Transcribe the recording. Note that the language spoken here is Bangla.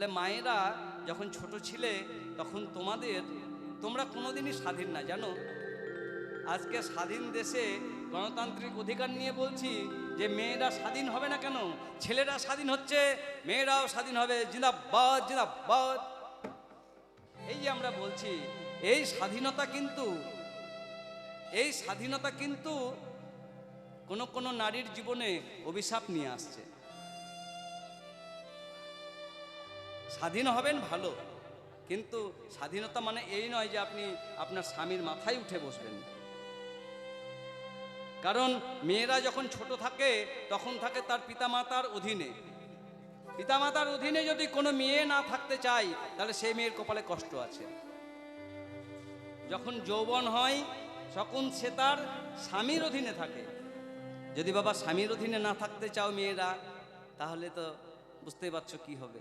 তাহলে মায়েরা যখন ছোট ছিলে, তখন তোমাদের, তোমরা কোনোদিনই স্বাধীন না, জানো? আজকে স্বাধীন দেশে গণতান্ত্রিক অধিকার নিয়ে বলছি, যে মেয়েরা স্বাধীন হবে না কেন? ছেলেরা স্বাধীন হচ্ছে, মেয়েরাও স্বাধীন হবে, জিন্দাবাদ জিন্দাবাদ। এই যে আমরা বলছি, এই স্বাধীনতা কিন্তু, এই স্বাধীনতা কিন্তু কোনো কোনো নারীর জীবনে অভিশাপ নিয়ে আসছে। স্বাধীন হবেন ভালো। কিন্তু স্বাধীনতা মানে এই নয় যে আপনি আপনার স্বামীর মাথায় উঠে বসবেন। কারণ মেয়েরা যখন ছোট থাকে, তখন থাকে তার পিতামাতার অধীনে। পিতামাতার অধীনে যদি কোনো মেয়ে না থাকতে চায়, তাহলে সেই মেয়ের কপালে কষ্ট আছে। যখন যৌবন হয়, তখন সে তার স্বামীর অধীনে থাকে। যদি বাবা স্বামীর অধীনে না থাকতে চাও মেয়েরা, তাহলে তো বুঝতেই পারছ কি হবে।